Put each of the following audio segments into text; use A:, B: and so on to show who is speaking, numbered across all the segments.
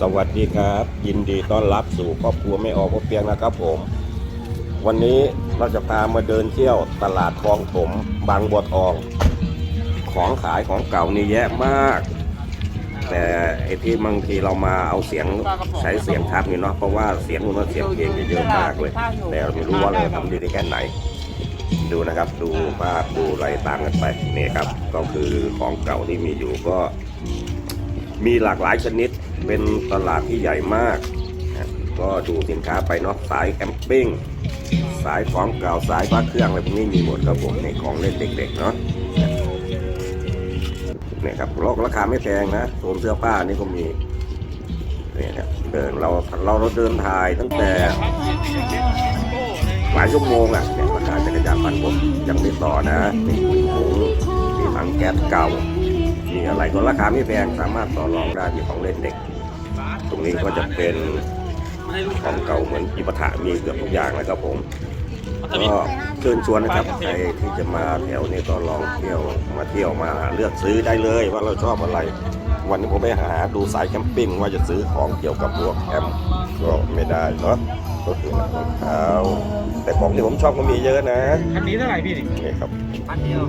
A: สวัสดีครับ ยินดีต้อนรับสู่ครอบครัวไม่ออกพบเพียงนะครับผม วันนี้เราจะพามาเดินเที่ยวตลาดคลองถมบางบัวทอง ของขายของเก่านี่แยะมาก แต่ไอที่บางทีเรามาเอาเสียงใช้เสียงทับนี่เนาะเพราะว่าเสียงมันเสียงเพลงจะเยอะมากเลย แต่เราไม่รู้ว่าเราจะทำดีได้แค่ไหน ดูนะครับดูภาพดูอะไรตามกันไปนี่ครับ ก็คือของเก่าที่มีอยู่ก็ มีหลากหลายชนิด เป็นตลาดที่ใหญ่มากก็ดูสินค้าไปเนาะสายแคมปิ้งสายของเก่าสายพระเครื่องอะไรพวกนี้มีหมดครับผมในของเล่นเด็กๆเนาะเนี่ยครับราราคาไม่แพงนะโซนเสื้อผ้านี่ก็มีเนี่ยครับเดินเราเราเราเดินถ่ายตั้งแต่หลายชั่วโมงอะเนี่ยราคาจักรยานพันผมยังไม่ต่อนะมีถุงมีถังแก๊สเก่า มีอะไรก็ราคาไม่แพงสามารถต่อรองได้มีของเล่นเด็ก ตรงนี้ก็จะเป็นของเก่าเหมือนอิปถะมีเกือบทุกอย่างนะครับผมก็เชิญชวนนะครับใครที่จะมาแถวนี้ก็ลองเที่ยวมาเที่ยวมาเลือกซื้อได้เลยว่าเราชอบอะไร วันนี้ผมไปหาดูสายแคมปิ้งว่าจะซื้อของเกี่ยวกับพวกแคมป์ก็ไม่ได้เนาะ ก็คือรองเท้าแต่ของที่ผมชอบก็มีเยอะนะ
B: คันนี้เท่าไหร่พี่นี่
A: นี่ครับ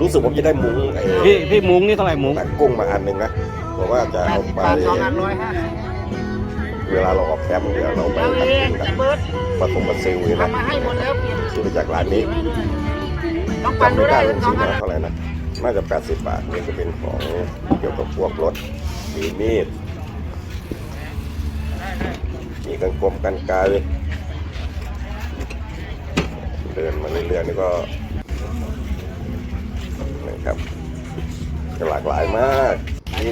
A: รู้สึกผมจะได้มุ้งไอ้
C: พี่พี่มุ้งนี่เท่าไหร่มุ้ง
A: หนังกุ้งมาอันหนึ่งนะเพราะว่าจะเอาไป
B: สองอันร้อยห้า
A: เวลาเราออกแคมป์เดี๋ยวเราไป
B: เอา
A: ทำ
B: เอ
A: กิ
B: ง
A: นกั
B: จะ
A: น
B: เบิร์ด
A: ผสมกับซิลนี่นะ
B: ทำมาให้หมดแล้วเปลี่ยน
A: ซื้อมาจากร้านนี้
B: ต้องปั่น
A: จำ
B: ดู
A: ไม่
B: ได้
A: ได้
B: ทั้
A: จ
B: งส
A: ริ
B: อง
A: งๆ
B: อัน
A: นะเท่าไหร่นะ น่าจะ 80 บาทนี่จะเป็นของเกี่ยวกับพวกรถ มีมีด มีกันกลมกันไกลเดินมาเรื่อยๆนี่ก็นะครับหลากหลายมากมี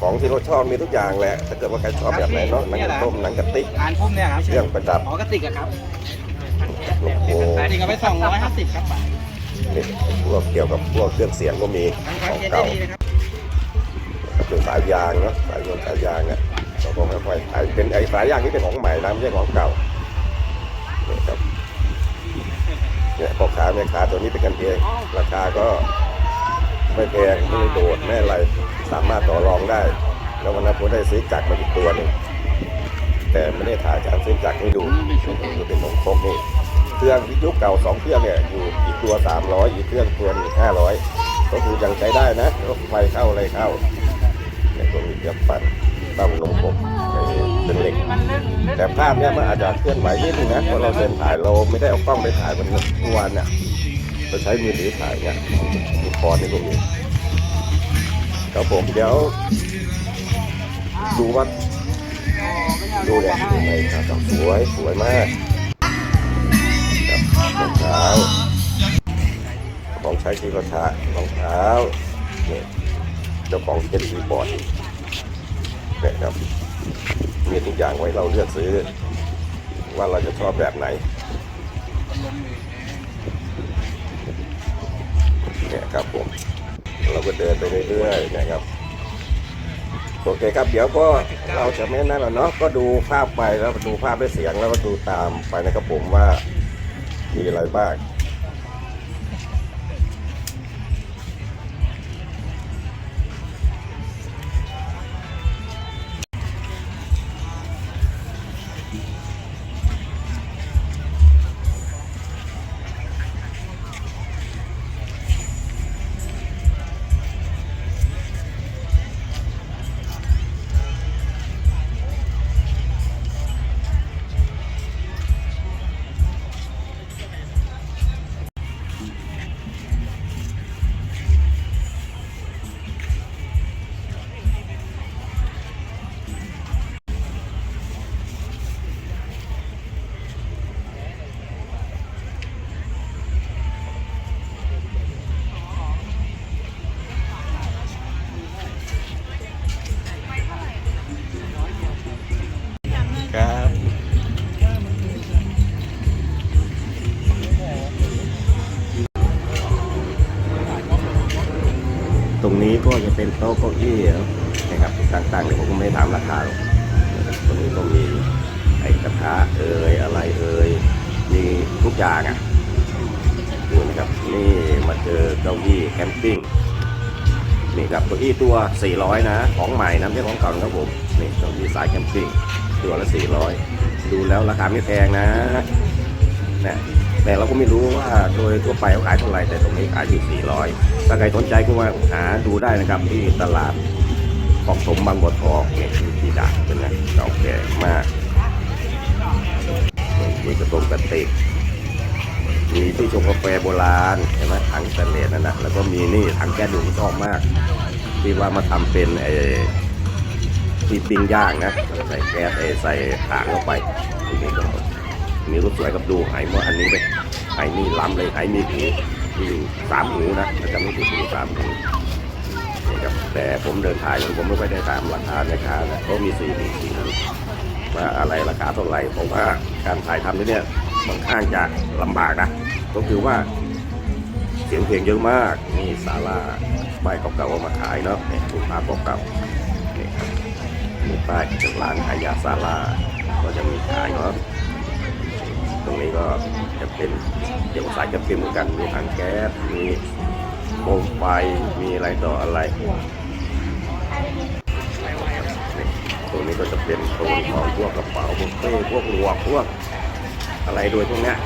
A: ของที่เราชอบมีทุกอย่างแหละถ้าเกิดว่าใครชอบแบบไหนเนาะหนังกระต้มหนังกระติก
B: งานพุ่มเนี่ยครับ
A: เครื่องประดับ
B: อ๋อกระติกอะครับ
A: ลูกโป่
B: แต่นี่ก็ไปสองร้อยห้าสิบครับ
A: นี่พวกเกี่ยวกับพวกเครื่องเสียงก็มี
B: ทั้ง
A: ข
B: คัน
A: อง
B: เย็นได้
A: เก่า
B: ดีนะครับ
A: เป็นสายยางเนาะสายยนต์สายยางเนี่ยเราก็ค่อยๆขายเป็นไอ้สายยางนี่เป็นของใหม่นะไม่ใช่ของเก่านี่ครับ เนี่ยพ่อค้าแม่ค้าตัวนี้เป็นกันเอง ราคาก็ไม่แพงไม่ไโดดไม่อะไรสามารถต่อรองได้ แล้ววันนั้นผมได้ซื้อจักมาอีกตัวหนึ่งแต่ไม่ได้ถ่ายการซื้อจักให้ดูจะเป็นของพกนี่เครื่องวิทยุเก่าสองเครื่องเนี่ยอยู่อีกตัว 300 อีกเครื่องตัวหนึง500 ก็คือยังใช้ได้นะรถไฟเข้าอะไรเข้าในตรงนี้เดี๋ยวปั่นเต้านมผม เป็นเหล็ก แต่ภาพเนี้ยมันอาจจะเคลื่อนไหวนิดนึงนะเพราะเราเดินถ่ายเราไม่ได้เอากล้องไปถ่ายมันเมื่อวานเนี่ยเราใช้มือถือถ่ายเนี่ยมีคอในตรงนี้ครับผมเดี๋ยวดูว่าดูเนี่ยดูในครับสวยสวยมากครับรองเท้าของใช้ที่เราใช้รองเท้าเนี่ยเจ้าของเป็นรีบอร์ดเนี่ยครับ มีทุกอย่างไว้เราเลือกซื้อ ว่าเราจะชอบแบบไหนเนี่ยครับผม เราก็เดินไปเรื่อยๆนะครับโอเคครับเดี๋ยวก็เราจะไม่นั่นหรอกเนาะก็ดูภาพไปแล้วดูภาพด้วยเสียงแล้วก็ดูตามไปนะครับผมว่ามีอะไรบ้าง เป็นโต๊ะเก้าอี้นะครับต่างๆเดี๋ยผมก็ไม่ถามราคาหรอกตรงนี้ก็มีไอ้กระทะเอ่ยอะไรเอ่ยมีทุกอย่างอะดูนะครับนี่มาเจอเก้าอี้แคมปิ้งนี่ครับเก้าอี้ตัว 400 นะ ของใหม่นะไม่ใช่ของเก่านะครับผมนี่เก้าอี้สายแคมปิ้งตัวละ 400 ดูแล้วราคาไม่แพงนะเนี่ย แต่เราก็ไม่รู้ว่าโดยทั่วไปเขาขายเท่าไหร่แต่ตรงนี้ขายอยู่ 400 ถ้าใครสนใจก็มาหาดูได้นะครับที่ตลาดของสมบางบัวทองเนี่ยที่ที่ดักเป็นไงเก่าแก่มากมีกระตรงกระติกมีที่ชงกาแฟโบราณเห็นไหมถังสแตนเลสนั่นนะแล้วก็มีนี่ถังแก๊สดูชอบมาก ที่ว่ามาทำเป็นไอ้ที่ปิ้งย่างนะใส่แก๊สไอ้ใส่ถ่านเข้าไปนี่ก็ มีรูปสวยกับดูไหเมื่ออันนี้ไปไหนี่ล้ำเลยไหมีหูมีสามหูนะแต่จะไม่ถูกหูสามหูนี่ครับแต่ผมเดินถ่ายผมไม่ค่อยได้ตามราคาในคานะก็มีสี่หูสี่หูว่าอะไรราคาเท่าไหร่ผมว่าการถ่ายทำที่เนี่ยค่อนข้างจะลำบากนะก็คือว่าเสียงเพลงเยอะมากนี่ศาลาป้ายเก่าๆเอามาขายเนาะเนี่ยรูปภาพเก่าๆนี่ครับมีป้ายจากร้านขายยาศาลาก็จะมีขายเนาะ ตรงนี้ก็จะเป็นเกี่ยวกับสายจะเป็นเหมือนกันมีถังแก๊สมีโคมไฟมีอะไรต่ออะไรตรงนี้ก็จะเป็นโซนของพวกกระเป๋าพวกเป้พวกหมวกพวกอะไรโดยพวกเนี้ย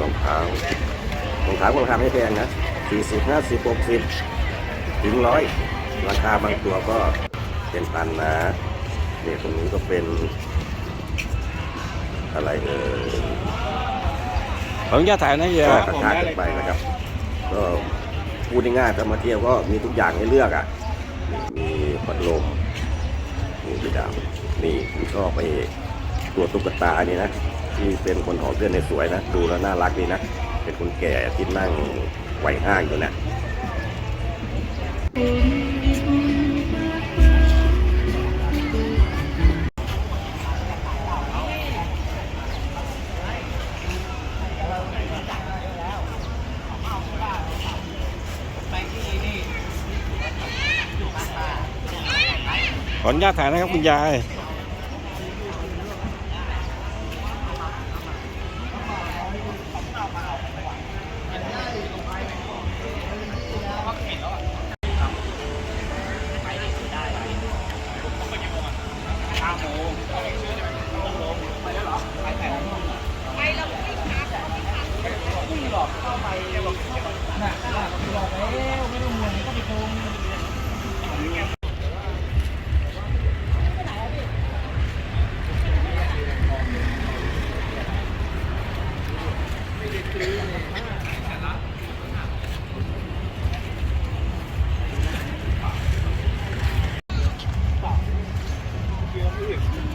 A: รองเท้ารองเท้าก็ราคาไม่แพงนะสี่สิบห้าสิบหกสิบถึงร้อยราคาบางตัวก็เป็นพันนะ นี่ยตรงนี้ก็เป็นอะไรเออ
C: ขออนุญาตถ่ายนะเฮีย
A: ก็กระชากกันไปนะครับ ก็พูดง่ายๆถ้ามาเที่ยวก็มีทุกอย่างให้เลือกอะ มีพัดลมมีพี่ดาวนี่ผมชอบไปตัวตุ๊กตานี่นะที่เป็นคนหอเสื้อในสวยนะ ดูแล้วน่ารักดีนะ เป็นคนแก่ที่นั่งไหวห้างอยู่เนะ
C: ขออนุญาตถ่ายนะครับคุณยาย Vamos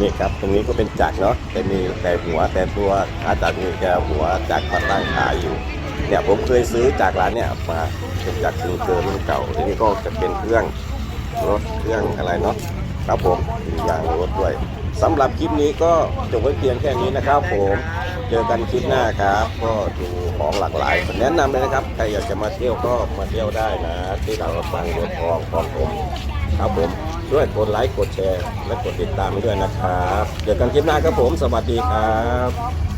C: นี่ครับตรงนี้ก็เป็นจักรเนาะแต่มีแต่หัวแต่ตัวขาจักรนี่แกหัวจักรมาตั้งขายอยู่เนี่ยผมเคยซื้อจากร้านเนี่ยมาเป็นจักรซิงเกิลรุ่นเก่าทีนี้ก็จะเป็นเครื่องรถเครื่องอะไรเนาะครับผมมียางรถด้วยสำหรับคลิปนี้ก็จบไว้เพียงแค่นี้นะครับ ผมเจอกันคลิปหน้าครับ ก็ดูของหลากหลายแนะนำเลยนะครับใครอยากจะมาเที่ยวก็มาเที่ยวได้นะ ที่เราบางบัวทองของผมครับผม ด้วยกดไลค์กดแชร์ และกดติดตามด้วยนะครับเจอกันคลิปหน้าครับผม สวัสดีครับ